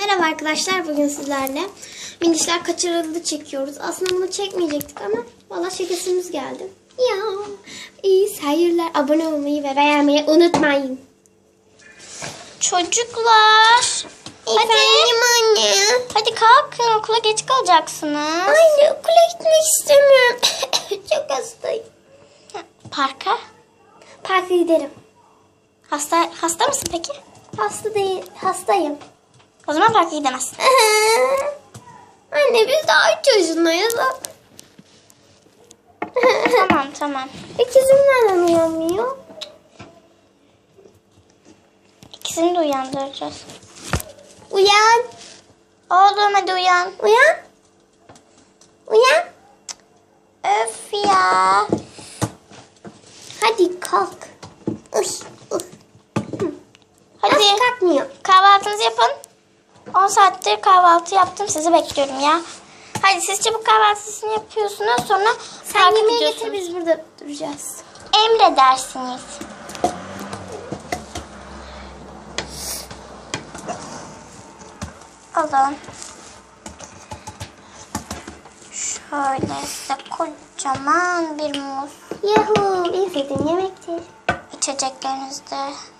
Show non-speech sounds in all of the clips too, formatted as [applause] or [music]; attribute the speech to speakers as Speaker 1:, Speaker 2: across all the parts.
Speaker 1: Merhaba arkadaşlar bugün sizlerle Minişler Kaçırıldı çekiyoruz. Aslında bunu çekmeyecektik ama valla şakasımız geldi. Ya iyi seyirler. Abone olmayı ve beğenmeyi unutmayın.
Speaker 2: Çocuklar.
Speaker 1: Efendim anne.
Speaker 2: Hadi kalkın okula geç kalacaksınız.
Speaker 1: Anne okula gitmek istemiyorum. [coughs] Çok hastayım.
Speaker 2: Parka.
Speaker 1: Parka giderim.
Speaker 2: Hasta hasta mısın peki?
Speaker 1: Hasta değil, hastayım.
Speaker 2: O zaman parka gidemezsin. [laughs]
Speaker 1: anne biz daha 3 yaşındayız. [laughs]
Speaker 2: tamam tamam.
Speaker 1: İkizim neden uyanmıyor?
Speaker 2: İkisini de uyandıracağız.
Speaker 1: Uyan.
Speaker 2: Oğlum hadi uyan.
Speaker 1: Uyan. Uyan.
Speaker 2: Öf ya.
Speaker 1: Hadi kalk. Uy, uy.
Speaker 2: Hadi
Speaker 1: Nasıl kalkmıyor?
Speaker 2: kahvaltınızı yapın. 10 saattir kahvaltı yaptım. Sizi bekliyorum ya. Hadi siz çabuk kahvaltısını yapıyorsunuz. Sonra
Speaker 1: Sen yemeği getir biz burada duracağız.
Speaker 2: Emredersiniz. Alın. Şöyle size kocaman bir muz
Speaker 1: Yahu en sevdiğim yemektir.
Speaker 2: içeceklerinizde. Burada.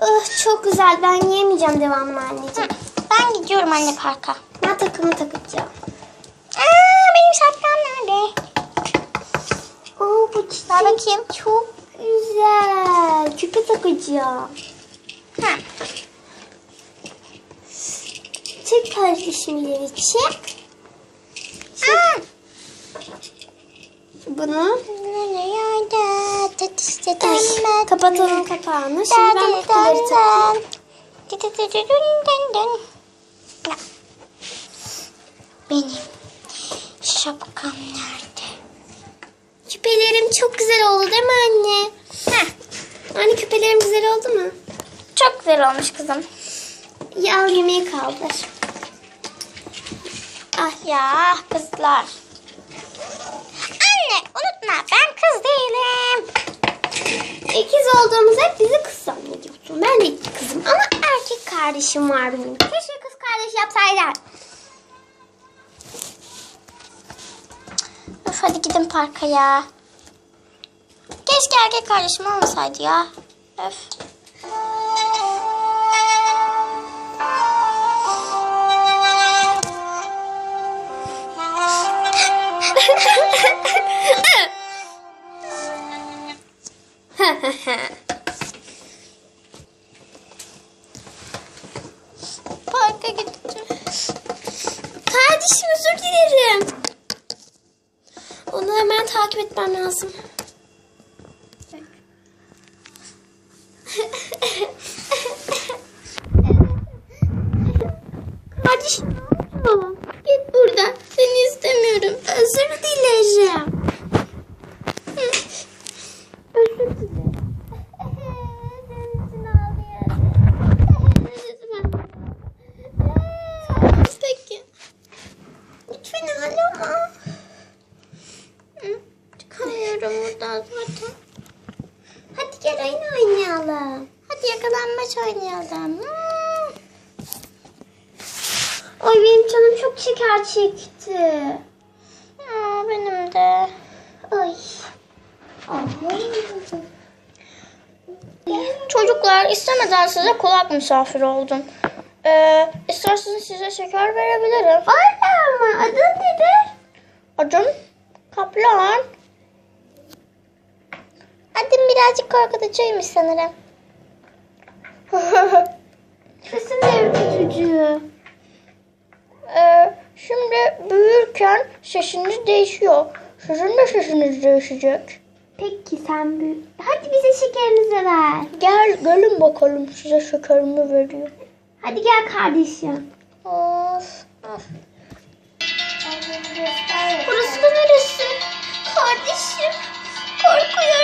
Speaker 1: Oh, çok güzel. Ben yiyemeyeceğim devamını anneciğim.
Speaker 2: Ben gidiyorum anne parka.
Speaker 1: Ben takımı takacağım.
Speaker 2: Aa, benim şapkam nerede?
Speaker 1: Oo, bu çiçek
Speaker 2: Ver bakayım.
Speaker 1: çok güzel. Küpe takacağım.
Speaker 2: Ha.
Speaker 1: Çek kardeşimleri çek.
Speaker 2: Aa.
Speaker 1: Bunu Ay, kapatalım kapağını. Şimdi ben kutuları takayım.
Speaker 2: Benim şapkam nerede?
Speaker 1: Küpelerim çok güzel oldu değil mi anne?
Speaker 2: Heh,
Speaker 1: Anne küpelerim güzel oldu mu?
Speaker 2: çok güzel olmuş kızım.
Speaker 1: Al yemeği kaldır.
Speaker 2: Ah ya kızlar. Anne unutma ben kız değilim.
Speaker 1: İkiz olduğumuz hep bizi kız zannediyorsun. Ben de kızım ama erkek kardeşim var benim. Keşke kız kardeş yapsaydılar.
Speaker 2: Öf hadi gidin parka ya. Keşke erkek kardeşim olmasaydı ya. Öf. [laughs] Parka gideceğim.
Speaker 1: Kardeşim özür dilerim. Onu hemen takip etmem lazım. [laughs] Kardeşim ne oldu? Git buradan. Seni istemiyorum. Özür dilerim. Özür dilerim. Senin için ağlıyorum. Lütfen. Peki. Lütfen ağlama. Hı, Çıkamıyorum buradan zaten. Hadi gel oyun oynayalım.
Speaker 2: Hadi yakalanmaç oynayalım. Hmm.
Speaker 1: Ay benim canım çok şeker çekti.
Speaker 2: Aa, benim de.
Speaker 1: Ay.
Speaker 2: Çocuklar istemeden size kulak misafiri oldum. Ee, isterseniz size şeker verebilirim.
Speaker 1: Valla mı? Adın nedir?
Speaker 2: Adım Kaplan. Adım birazcık korkutucuymuş sanırım. [laughs]
Speaker 1: Sesin de ürkütücü.
Speaker 2: ee, şimdi büyürken sesiniz değişiyor. Sizin de sesiniz değişecek.
Speaker 1: Peki sen büyü... Hadi bize şekerinizi ver.
Speaker 2: Gel gelin bakalım size şekerimi vereyim.
Speaker 1: Hadi gel kardeşim.
Speaker 2: Of. of.
Speaker 1: Burası da neresi? Kardeşim. Korkuyorum.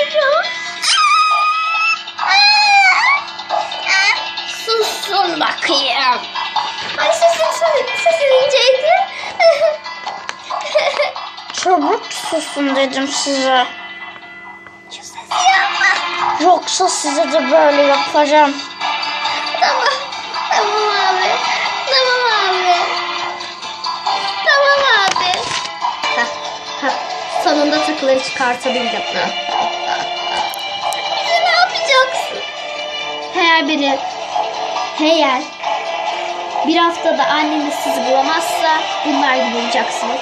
Speaker 1: Susun
Speaker 2: dedim size. Yoksa size de böyle yaparım.
Speaker 1: Tamam. Tamam abi. Tamam abi. Tamam abi. Heh, heh. Sonunda takıları çıkartabildim. Bize ne yapacaksın? Eğer biri, eğer bir haftada anneniz sizi bulamazsa bunlar gibi olacaksınız.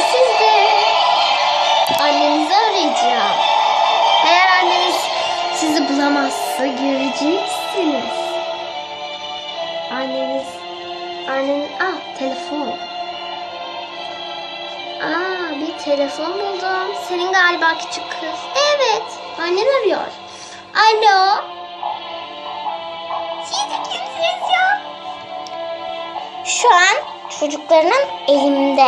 Speaker 1: Sizde. Annenizi arayacağım. Eğer anneniz sizi bulamazsa göreceksiniz. Anneniz, annen, ah telefon. Aa bir telefon buldum. Senin galiba küçük kız. Evet. Annen arıyor. Alo. Siz kimsiniz ya?
Speaker 2: Şu an çocuklarının elimde.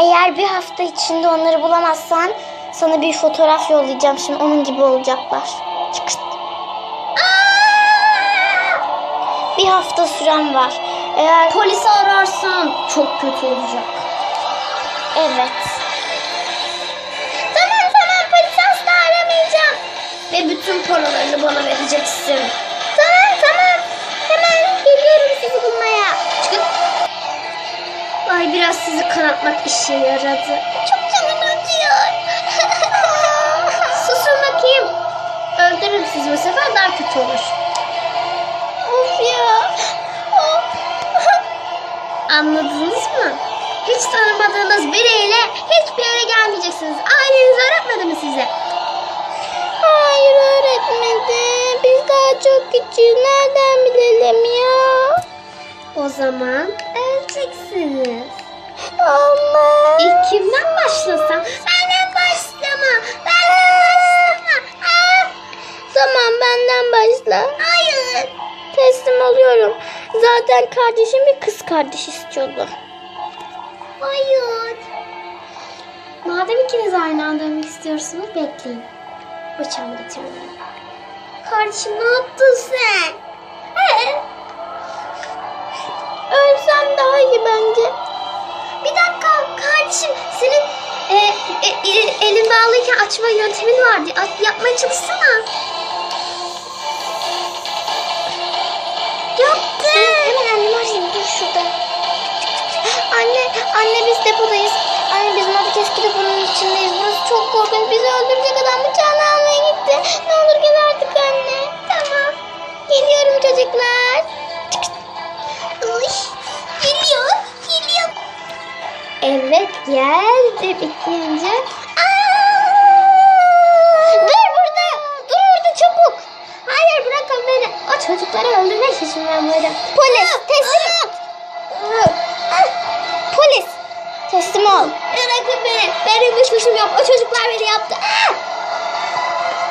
Speaker 2: Eğer bir hafta içinde onları bulamazsan sana bir fotoğraf yollayacağım. Şimdi onun gibi olacaklar. Çıkırt. Bir hafta süren var. Eğer
Speaker 1: Polisi ararsan çok kötü olacak.
Speaker 2: evet.
Speaker 1: Tamam tamam polis asla aramayacağım. Ve bütün paralarını bana vereceksin. Tamam tamam. Hemen geliyorum sizi bulmaya. Ay biraz sizi kanatmak işe yaradı. Çok canım acıyor. [laughs] Susun bakayım. Öldürürüm sizi bu sefer daha kötü olur. Of ya. Of. [laughs] Anladınız mı? Hiç tanımadığınız biriyle hiçbir yere gelmeyeceksiniz. Aileniz öğretmedi mi size?
Speaker 2: Hayır öğretmedi. Biz daha çok küçüğüz. Nereden bilelim ya?
Speaker 1: O zaman öleceksiniz.
Speaker 2: Ama.
Speaker 1: İlk kimden başlasam? Benden başlama. Benden başlama. Ah!
Speaker 2: Tamam benden başla.
Speaker 1: Hayır.
Speaker 2: Teslim oluyorum. Zaten kardeşim bir kız kardeş istiyordu.
Speaker 1: Hayır. Madem ikiniz aynı anda ölmek istiyorsunuz bekleyin. Bıçağımı getiriyorum. Kardeşim ne yaptın sen?
Speaker 2: Ölsem daha iyi bence.
Speaker 1: Bir dakika kardeşim senin e, e, e, elin bağlıyken açma yöntemin vardı. A- yapmaya çalışsana. Yaptın.
Speaker 2: Hemen annemi arayayım. Dur şurada. Anne, anne biz depodayız. Anne biz Madık eski deponun içindeyiz. Burası çok korkunç. Bizi öldürecek adam bıçağını almaya gitti. Ne olur gel artık anne. Tamam. Geliyorum çocuklar.
Speaker 1: Evet geldi bitince.
Speaker 2: Dur burada. Dur orada çabuk.
Speaker 1: Hayır bırakın beni. O çocukları öldürmek için ben varım.
Speaker 2: Polis teslim ol. Polis teslim ol.
Speaker 1: Bırakın beni. Benim bir suçum yok. O çocuklar beni yaptı.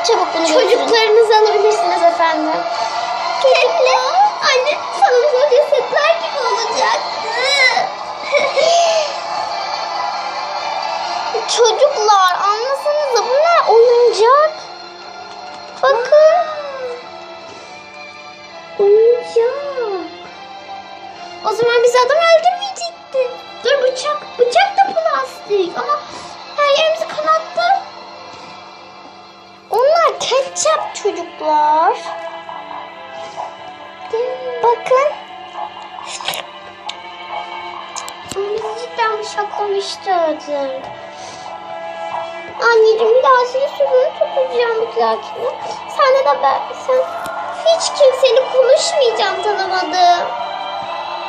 Speaker 2: Çabuk bunu.
Speaker 1: Çocuklarınızı alabilirsiniz efendim. Çocuklar. Anne sanırım cesetler gibi olacaktı.
Speaker 2: Çocuklar anlasanıza bunlar oyuncak. Bakın.
Speaker 1: Oyuncak. O zaman biz adam öldürmeyecekti. Dur bıçak. Bıçak da plastik ama her yerimizi kanattı.
Speaker 2: Onlar ketçap çocuklar. Bakın.
Speaker 1: Cidden bıçaklamıştı. Anneciğim bir daha seni sürüğünü tutacağım bir dahakine. Sen de ben, sen hiç kimseyle konuşmayacağım tanımadığım.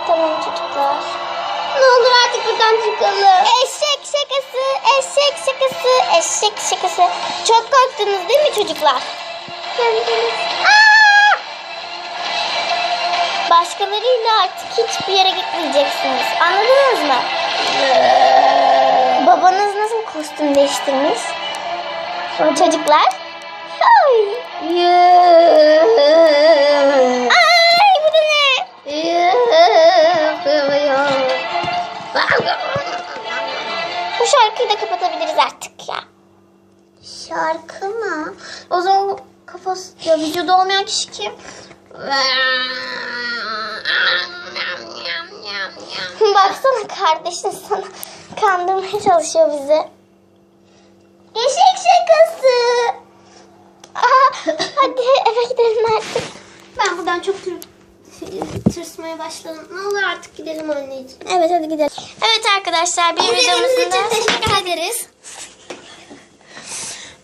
Speaker 2: Tamam çocuklar.
Speaker 1: Ne olur artık buradan çıkalım.
Speaker 2: Eşek şakası, eşek şakası, eşek şakası. Çok korktunuz değil mi çocuklar?
Speaker 1: Kendiniz.
Speaker 2: Başkalarıyla artık hiçbir yere gitmeyeceksiniz. Anladınız mı? Babanız nasıl kostüm değiştirmiş. Sonra çocuklar. Ay. Ay bu da ne?
Speaker 1: Bu
Speaker 2: şarkıyı da kapatabiliriz artık ya.
Speaker 1: Şarkı mı? O zaman kafası ya vücudu
Speaker 2: olmayan kişi kim? Baksana kardeşin sana kandırmaya çalışıyor bizi. Eşek şakası. Aa, hadi eve gidelim artık.
Speaker 1: Ben buradan çok tır, tırsmaya başladım. Ne olur artık gidelim anneciğim.
Speaker 2: Evet hadi gidelim. Evet arkadaşlar bir videomuzun
Speaker 1: için teşekkür ederiz.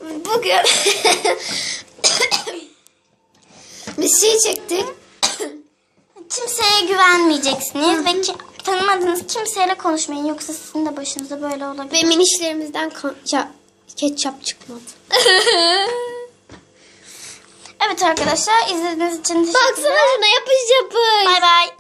Speaker 1: Bugün [coughs] bir şey çektik. [coughs]
Speaker 2: Kimseye güvenmeyeceksiniz ve ki, tanımadığınız kimseyle konuşmayın yoksa sizin de başınıza böyle olabilir.
Speaker 1: Ve minişlerimizden ya, Ketçap çıkmadı. [laughs]
Speaker 2: evet arkadaşlar izlediğiniz için teşekkürler.
Speaker 1: Baksana şuna yapış yapış. Bay bay.